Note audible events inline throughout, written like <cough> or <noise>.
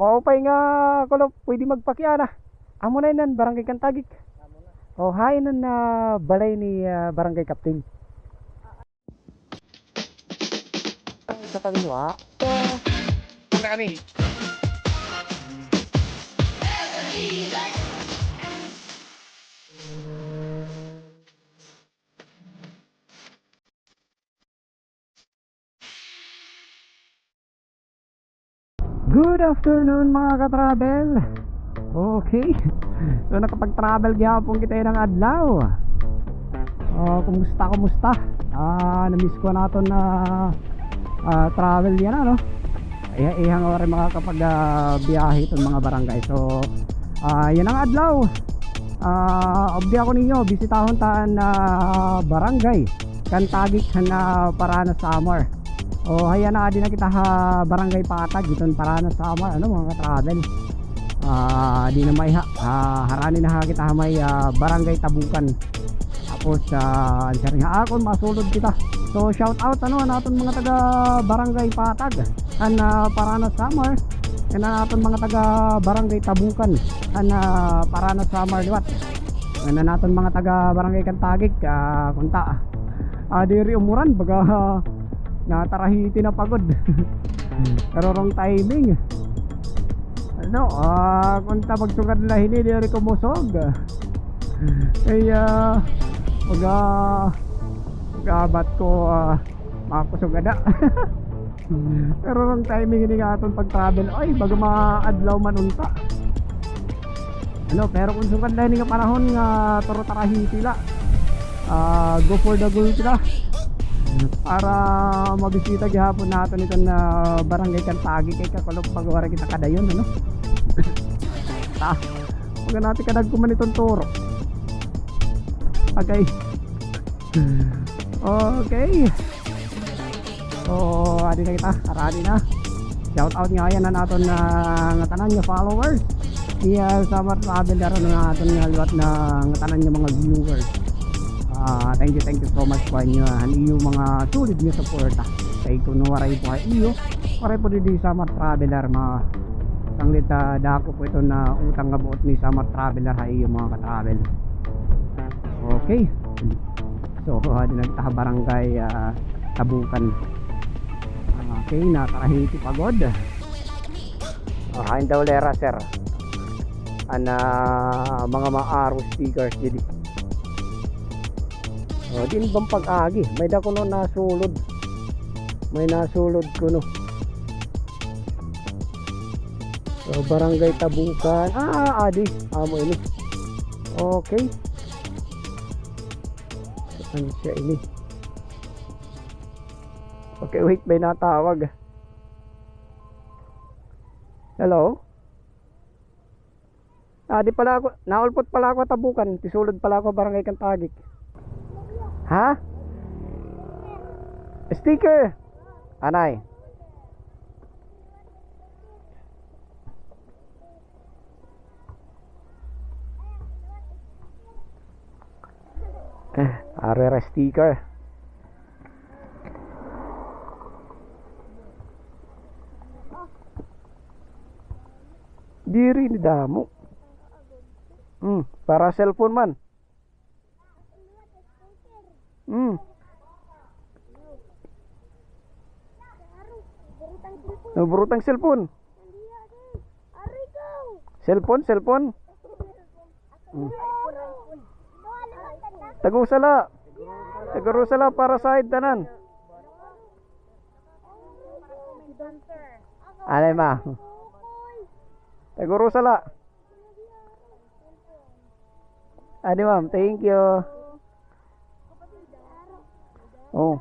maupay nga kulo pwede magpakyana. Amo na nan barangay Kantagik. Oh, hay nan na balay ni ah, barangay Captain. Sa kaliwa. Punta kami. Good afternoon mga ka-travel. Okay. <laughs> So nakapag-travel gyapon kita ng adlaw. Oh, kumusta kumusta? Ah, na-miss ko na ah, travel yan ano. Ihang ore mga kapag ah, biyahe itong mga barangay. So ah, yan ang adlaw. Ah, obdi ako ninyo bisitahon taan na barangay Kantagik na Parana Summer. O haya na din na kita ha barangay Patag iton Parana Summer ano mga ka-travel. Ah, di na may ha, ah, harani na ha kita ha may ah, barangay Tabukan. Tapos uh, nga akon masulod kita. So shout out ano naton mga taga barangay Patag an uh, Parana Summer yan na naton mga taga barangay Tabukan an uh, Parana Summer liwat. Yan na naton mga taga barangay Kantagik uh, kunta. Ah, diri umuran baga natarahiti na pagod. Pero wrong timing. Ano, ah, kunta magsugad na hini diri kumusog. Ay, ah, Pagka Pagkabat ko uh, Makakusugada Pero ang timing ini nga atong pag-travel. Ay baga maadlaw man unta. Ano pero kung sugad na nga panahon nga Turo tarahi sila uh, Go for the goal sila para mabisita gihapon natin ito na barangay Kantagi kay kakulog pagwara kita kadayon ano <laughs> ta pag natin kadag kuman itong turo Okay. Okay. So, adi na kita, aradi na. Shout out nga yan na natin na nga tanan nga followers. Iya summer traveler na natin nga liwat na nga tanan nga mga viewers. Ah, thank you, thank you so much po inyo. Ano yung mga sulit nyo suporta. Kay kuno waray po iyo. Waray po di summer traveler mga sanglit uh, dako po ito na utang nga buot ni summer traveler ha iyo mga ka-travel. Okay. So, <laughs> uh, di nagtaha barangay uh, Tabukan. Okay, nakarahiti pagod. Uh, hain daw lera, sir. Ana mga maaro speakers didi. Oh, din bang pag-agi? May da kuno nasulod. May nasulod kuno. So, barangay Tabukan. Ah, adi. Amo ini. Okay. Saan siya ini? Okay, wait, may natawag. Hello? Ah, di pala ako, naulpot pala ako tabukan. Tisulod pala ako barangay Kantagik. Ha? Sticker! Anay? Eh, arera sticker. Diri ni damo. Hmm, para cellphone man. Naburutang cellphone. Cellphone, cellphone. Hmm. Tagusala. Para sa tanan. Alay ma. Tagurusala. Adi ma'am, thank you. Oh.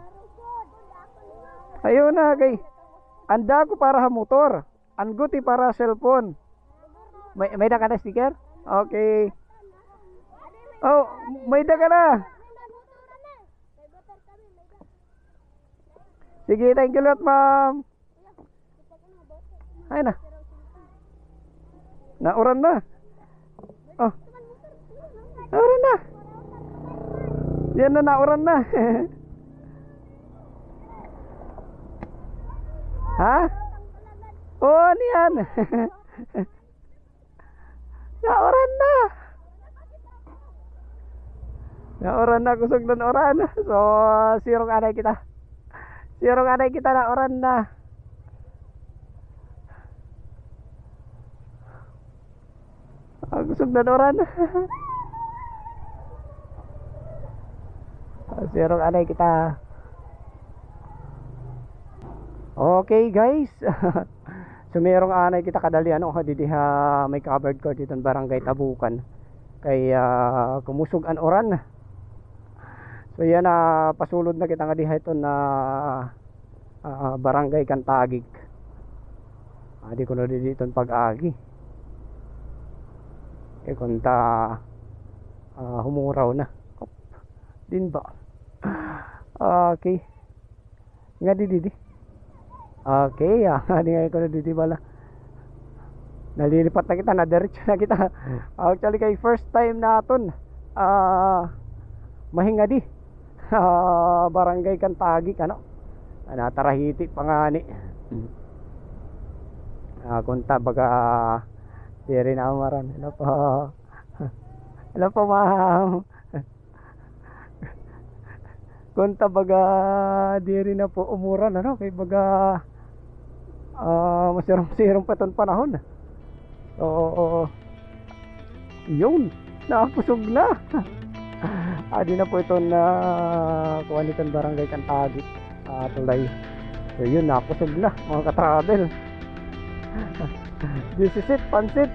Ayun na kay. Anda ko para ha motor. Anguti para cellphone. May may da ka na sticker? Okay. Oh, may da ka na. Sige, thank you lot, ma'am. Ay na. Nauran na. Oh. Nauran na. Yan na, nauran na. <laughs> ha? Oh, ano yan? <laughs> Naoran na. Naoran na kusog ng oran. So, sirong anay kita. Sirong anay kita na oran na. Ah, kusog ng oran. <laughs> Ah, sirong anay kita. Okay guys. <laughs> so merong anay kita kadali ano ha may covered ko dito ng barangay Tabukan. Kaya kumusog an oran. So yan na pasulod na kita nga diha ito na ah, barangay Kantagig. Ah, di ko na dito pag-agi. Eh kunta ah, humuraw na. Op, Din ba? Okay. Nga di di di. Okay, <laughs> ah, hindi ko na dito. Nalilipat na kita, na-diretso na kita. Actually, kay first time naton, ah, mahinga di. <laughs> Ah, barangay Kantagi, ano? Ah, Natarahiti pa nga ni. Ah, kunta, baga, di rin amaran. Hello po. <laughs> Hello po, ma'am. Kunta, baga, di rin na po umuran, ano? Kay baga, ah, masirong-sirong <laughs> pa itong panahon. Oo. Yun. Nakapusog na. <laughs> Adi na po ito na kuha nitong barangay Kantagit. Ah, tulay. So yun, napusog na mga ka-travel. <laughs> This is it, pansit.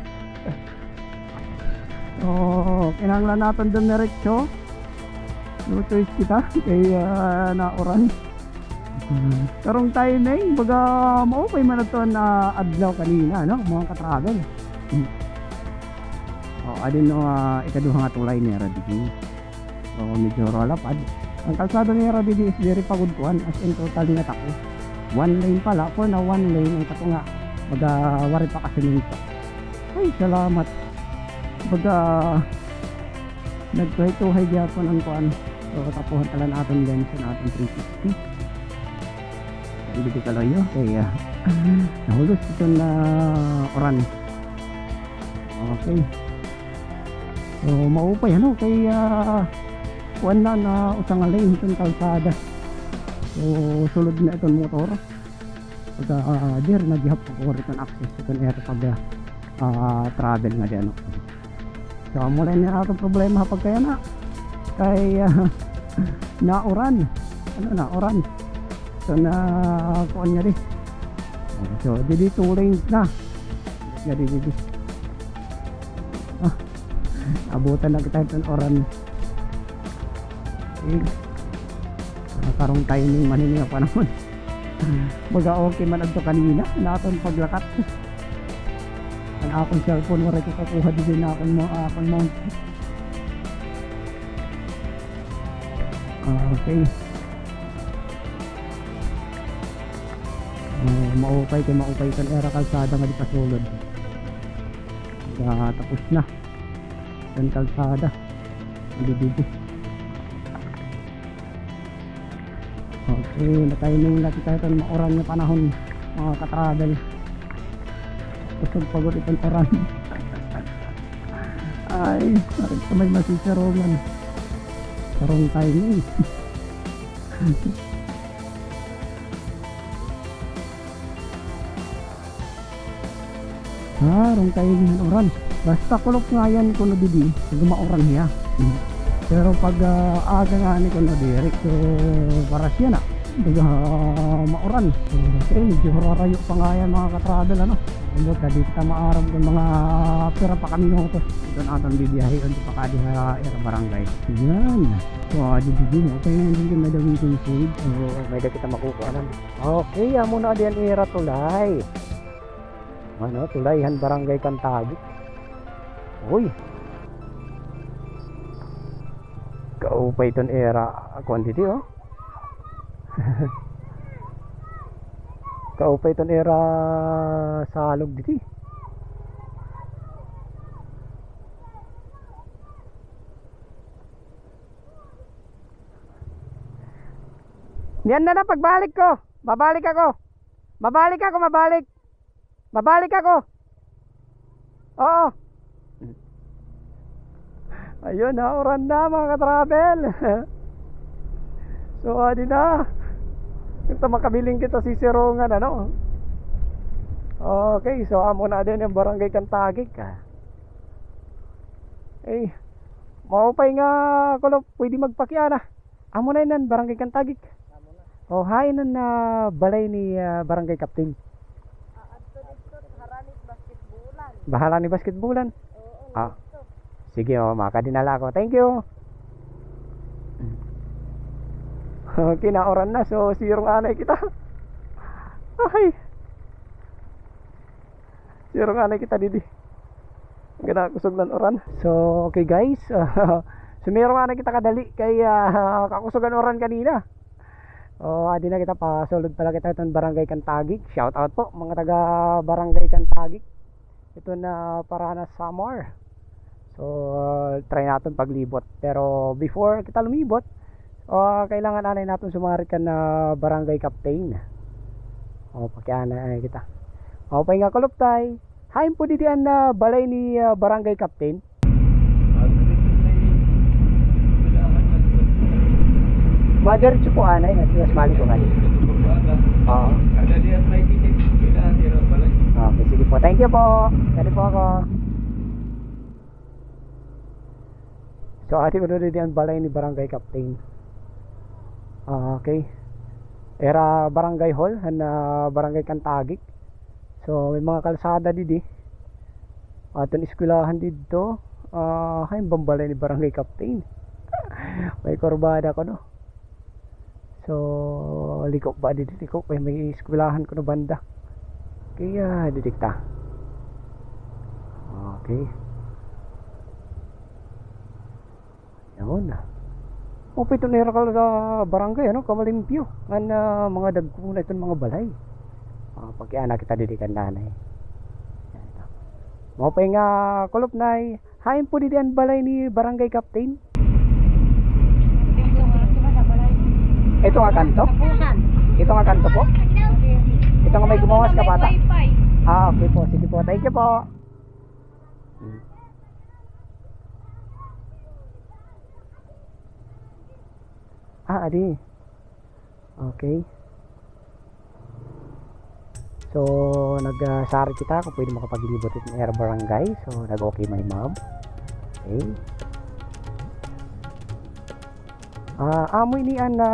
Oh, kinanglan natin doon diretso. No choice kita kaya nauran. Karong timing, baga maupay man na to na adlaw kanina, no? Mga ka-travel. Oh, adin no uh, ikaduha nga tulay ni Radigi. So medyo rolapad. Ang kalsada ni Radigi is very pagod kuan as in total nga tako. One lane pala for na one lane ang tako nga baga wari pa kasi nito. Ay salamat. Baga nagtuhay-tuhay gyapon ang kuan. So tapuhan talan natin lens sa natin 360. Hindi ko kalayo kaya nahulog ito na oran. Okay. So maupay ano kaya kuan na na usang lane itong kalsada. So sulod na itong motor. Pagka uh, dir naghihap ko itong access itong air pag ah, travel nga di ano. So mula na itong problema pag kaya na kay ah, <laughs> nauran. Ano na oran. So na kuan nga di. So di two lanes na. Nga di di di. abutan na kita itong oran. Eh, karong timing manini pa naman. Baga okay man agto kanina. Na akong paglakat. Ang akong cellphone. Wala ko kakuha din na akong mo akong mount. Ah, okay uh, maupay kay maupay kan era kalsada nga di kasulod uh, tapos na. Yan kalsada dito okay na-timing na kita itong mauran na panahon mga katravel. Kusog pagod itong oran. <laughs> Ay bakit ka may masisirogan karong timing <laughs> Ah, rong timing oran Basta kulok nga yan kuno didi, gumauran niya. Pero pag uh, aga nga ni kuno direct so para siya na. Baga uh, mauran. Eh, medyo rarayo pa nga yan mga ka-travel ano. Kumbaga ka dito maaram kung mga pera pa kami ng utos. Ito na atang bibiyahe on pa kadi ha era barangay. Yan. So adi didi mo kaya hindi may dawin kong food. So may da kita makukuha. Okay, amo na diyan era tulay. Ano, tulayhan barangay Kantagit. Uy. Kaupay ton era quantity oh. <laughs> Kaupay ton era salog diti. Yan na na pagbalik ko. Babalik ako. Babalik ako, mabalik. Babalik ako. Oo. Ayun na, oran na mga ka-travel. <laughs> so, adi na. Ito makabiling kita si Sirungan, ano? Okay, so amo na din yung barangay Kantagig. Eh, maupay nga kulo, pwede magpakiana. Amo na yun, barangay Kantagig. Oh, hi nan na balay ni ah, barangay captain. Bahala ni basketballan. Ah. Sige, oh, makadinala ko. Thank you. <laughs> Okay, naoran na. So, sirong anay kita. Ay. Sirong anay kita, Didi. Gana kusog ng oran. So, okay guys. <laughs> so, meron anay kita kadali. Kaya, <laughs> kakusugan oran kanina. Oh, adi na kita pa sulod pala kita itong Barangay Kantagig. Shout out po mga taga Barangay Kantagig. Ito na para na summer. So, uh, try natin paglibot. Pero before kita lumibot, uh, kailangan anay natin sumarit ka na barangay captain. O, pakiana ay kita. O, pa nga kulop tay. Hain po dito uh, balay ni uh, barangay captain. Mother po anay, natigas mali ko kani. Oo. Okay, sige po. Thank you po. Kali po ako. So, ate ko doon ang balay ni Barangay Captain. Ah, okay. Era Barangay Hall, na Barangay Kantagik. So, may mga kalsada didi. Aton eskwelahan dito. Ah, hay bambalay ni Barangay Captain. <laughs> may kurbada ko no. So, liko ba dito liko may may eskwelahan ko no banda. Kaya didikta. Okay. Yun na. O pito na ka sa barangay ano kamalimpyo. Nga na mga dagko na itong mga balay. Ah, pagkiana kita didikan nanay. Ito. Mo pa nga kulop nay. Hain po didi ang balay ni barangay captain. Ito nga kanto? Ito nga kanto po? Ito nga may gumawas ka bata? Ah, okay po. Sige po. Thank you po. Ah, adi. Okay. So, nag-sari kita kung pwede makapaglibot ng air barangay. So, nag-okay may ma'am. Okay. Ah, amoy ni an na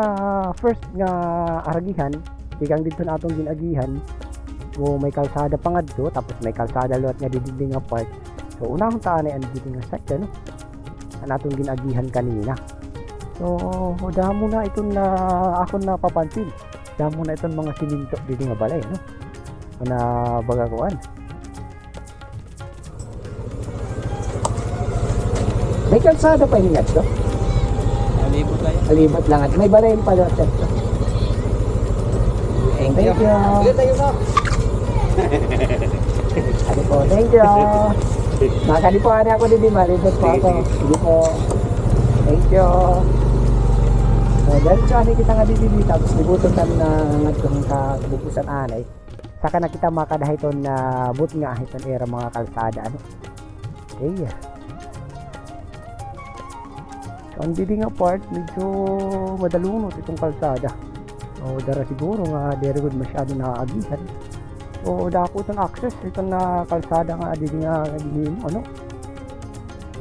first nga aragihan, ikang dito na atong ginagihan. O may kalsada pa nga dito, tapos may kalsada lot nga dito nga part. So, unahon taan ay ang dito nga site, ano? Ang atong ginagihan kanina. So, damo na itong na ako na papansin. Damo na itong mga siminto dito nga balay, no? Na bagakuan. May kalsada pa hingat to? Alibot tayo. Alibot lang at may balay pa sir. Thank you. Ano po, thank you. Ano ako din, malibot po ako. sige. Po. Thank you. So, dahil sa ani kita nga dito tapos libuton kami na nagkong kabubusan anay. Saka na kita makadahiton na but nga hiton era mga kalsada ano. Okay. Ang didi nga part, medyo madalunot itong kalsada. O dara siguro nga very good masyado nakaagihan. O dako itong access ito na kalsada nga didi nga dilim ano.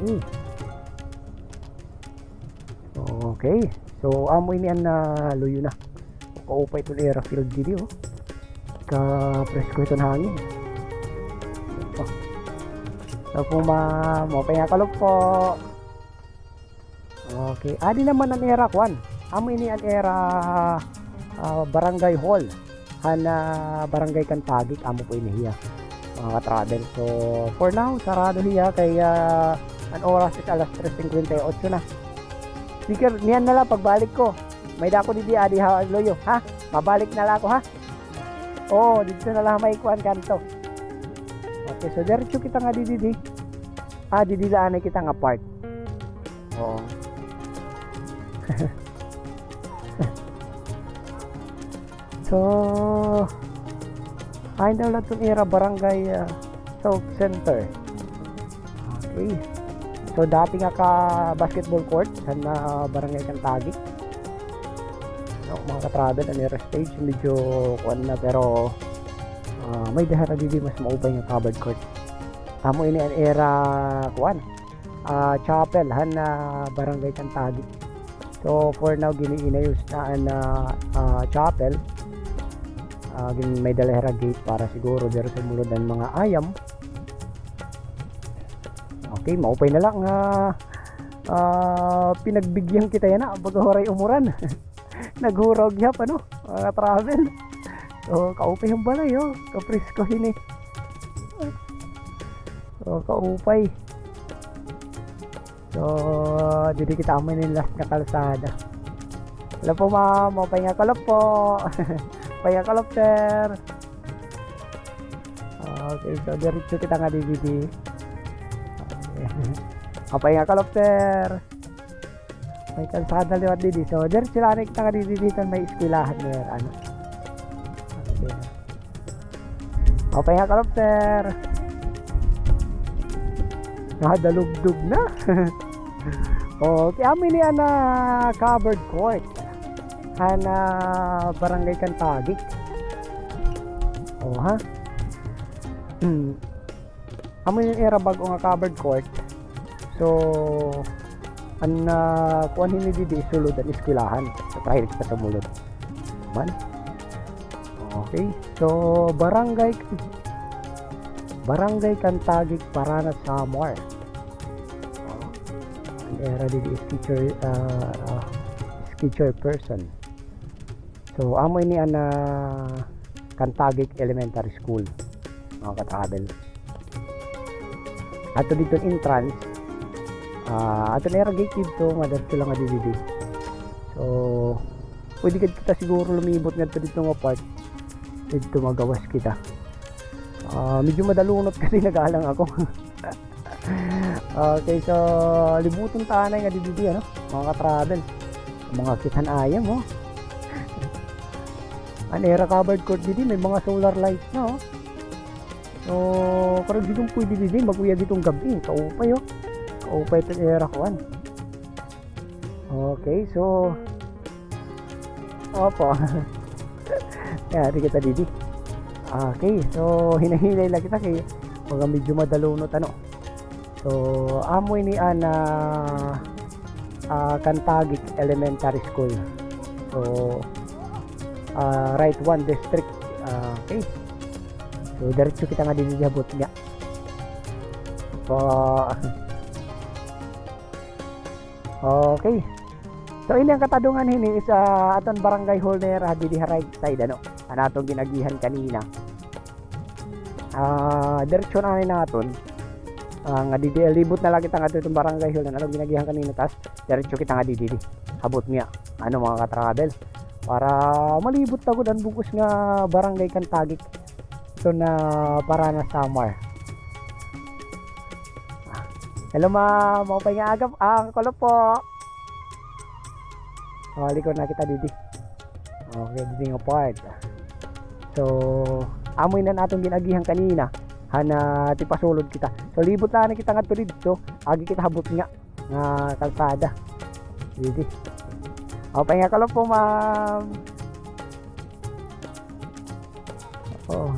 Okay. Okay. So amoy niyan na luyo na. Kaupa ito era field didi oh. Ka presko ito na hangin. Oh. So po ma mo pa nga kalog po. Okay. Adi naman ang era kwan. Amoy ni ang era ah, barangay hall. Hana barangay Kantagik amo po inihiya mga ka-travel. So for now sarado hiya kaya ang oras is alas 3.58 na. Speaker, niyan na lang pagbalik ko. May dako di adi ha loyo, ha? Mabalik na lang ako ha. Oo, dito na lang may kuan kanto. Okay, so diretso kita nga di di. Ah, di di kita nga park. Oo. <laughs> so, lang itong era barangay ah, South Center. Okay. So dati nga ka basketball court sa na barangay Kantagi. No, mga ka-travel ano yung stage medyo kuan na pero ah, may dahara didi mas maupay nga covered court. Amo ini ang era kuan. ah chapel han na barangay Kantagi. So for now giniinayos na ang ah, chapel. Gin may dalahera gate para siguro dero sa mulod ang mga ayam Okay, maupay na lang nga ah, pinagbigyan kita yan na baga horay umuran. <laughs> Naghurog yap ano, mga travel. So, kaupay ang balay oh, kaprisko hini. So, kaupay. So, didi kita amoy ng last na kalsada. Hello po ma'am, maupay nga kalop po. <laughs> Pay nga kalop sir. Okay, so diretso kita nga didi. Apay nga kalopter. May kalsada liwat didi. So, der sila na kita nga didi dito may eskwelahan mer ano. Okay. Apay nga kalopter. Nakadalugdug na. okay, amin ni ana covered court. Ana barangay Kantagik. Oh ha? Hmm. Amo yung era bago nga covered court. So, ang uh, kuan hindi di sulod ang eskwelahan sa kahit pa sa mulod. Man. Okay. So, barangay Barangay Kantagig Paranas Samar. Ang era di is teacher uh, uh, teacher person. So, amo ini ang uh, Kantagig Elementary School. Mga ka-travel ato dito entrance. Ah ato na era gate dito madad ko lang dito so pwede kad kita siguro lumibot nga dito nga part. Dito magawas kita. Ah medyo madalunot <laughs> kasi nagalang ako. <laughs> Okay so libuton tanay nga dito ano? Mga ka-travel mga kitan ayam oh an era covered court dito may mga solar lights na oh So, parang di pwede din maguya ditong gabi. Kaupay oh. Kaupay ito era ko Okay, so Opo. <laughs> Kaya kita didi. Okay, so hinahilay lang kita kay mga medyo madalunot ano. So, amoy ni ana uh, Kantagik Elementary School. So, ah, right one district. Ah, okay. So, diretso kita nga din niyabot niya. So, <laughs> okay. So, ini ang katadungan hini is uh, aton barangay hall na di right side ano. Ano atong ginagihan kanina. Ah, diretso na ni naton. Ah, nga di libot na lang kita nga itong barangay hall na atong ginagihan kanina tas diretso kita nga di di. Habot niya. Ano mga ka-travel para malibot tagod ang bungkus nga barangay Kantagik ito na para na summer. Ah, Hello ma'am, mga pa nga agap. Ah, kulo po. Oh, likod na kita didi. Okay, didi nga part. So, amoy na natong ginagihan kanina. Hana ti pasulod kita. So libot na kita nga dito. Agi kita habot nga nga kalsada. Didi. Oh, pa nga kulo po ma'am. Oh,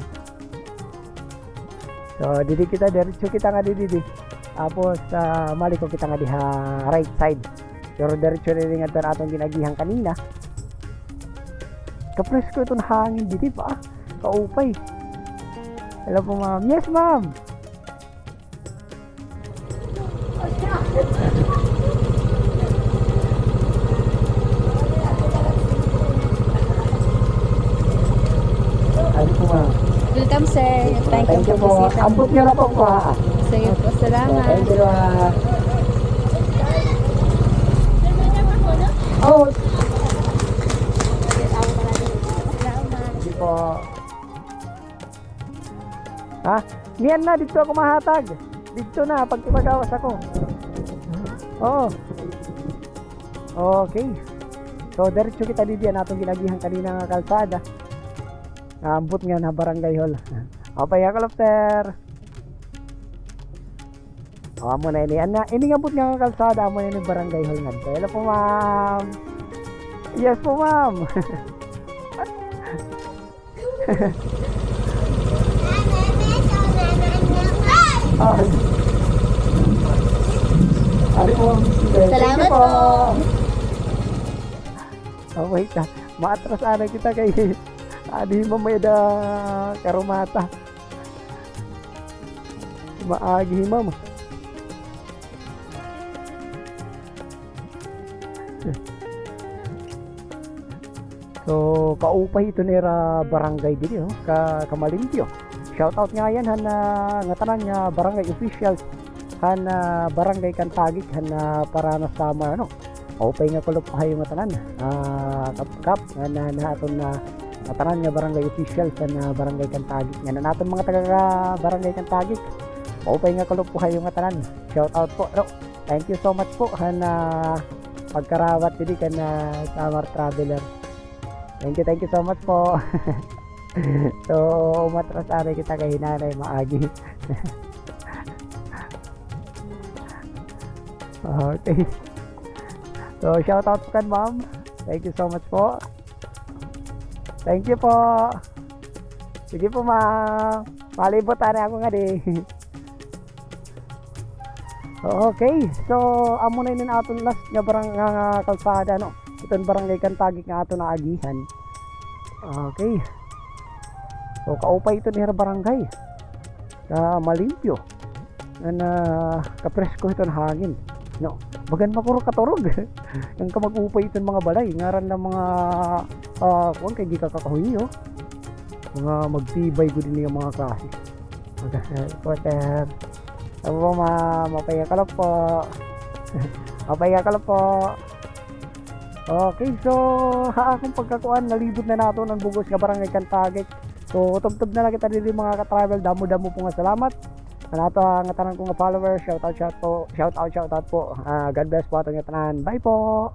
So, didi kita diretso kita nga didi di. Tapos uh, mali ko kita nga diha right side. Pero diretso na rin nga atong ginagihan kanina. Kapresko itong hangin didi pa. Kaupay. Hello po ma'am. Yes ma'am. Ambot niyo na po po. Sige po, salamat. Thank you ah. Oh, Hindi po. Ha? Niyan na, dito ako mahatag. Dito na, pag timagawas ako. Oo. Okay. So, diretso kita dito yan atong ginagihan kanina nga kalsada. Naambot nga na barangay hall. Okay, ako lobster. O, amo na ini. Ana, ini nga but nga kalsada, amo na ini barangay hall nga. Hello po, ma'am. Yes po, ma'am. Ari po. Salamat po. Oh, wait ah. Maatras ana kita kay Adi mamaya da karumata. Maagi ma'am. So, kaupay ito nera barangay dili oh, ka Kamalimpyo. Shout out nga yan han ah, nga tanan nga barangay officials han ah, barangay Kantagik han ah, para na sama ano. Kaupay nga kulop kayo nga tanan. Ah, kap kap nga na naton na nga tanan nga barangay officials han barangay Kantagik nga na naton mga taga barangay Kantagik. Kaupay nga kulop kayo nga tanan. Shout out po. No, thank you so much po han ah, pagkarawat dili kan na Summer Traveler. Thank you, thank you so much po. <laughs> so, umatras ari kita kay nanay maagi. <laughs> okay. So, shout out po kan ma'am. Thank you so much po. Thank you po. Sige po ma'am. Malibot tani ako nga di. <laughs> Okay, so amo na yun aton last nga barang nga kalsada no. Iton barangay Kantagik nga ato na agihan. Okay. So kaupay ito ni barangay. Ka malimpyo. Na kapresko ito hangin. No. Bagan makuro katurog. <laughs> Ang kamag-upay ito mga balay. Ngaran ng mga ah kuwan kay di ka kakahuy oh. Mga magtibay din yung mga kasi. Okay, water. Abo ma, mapaya ka lang po. <laughs> mapaya ka lang po. Okay, so ha akong pagkakuan nalibot na nato ng bugos nga barangay Kantagik. So tubtub na lang kita dili mga ka-travel damo-damo po nga salamat. Nato ang tanan ko nga follower, shout out shout po, shout out shout out po. Ah, God bless po ato nga tanan. Bye po.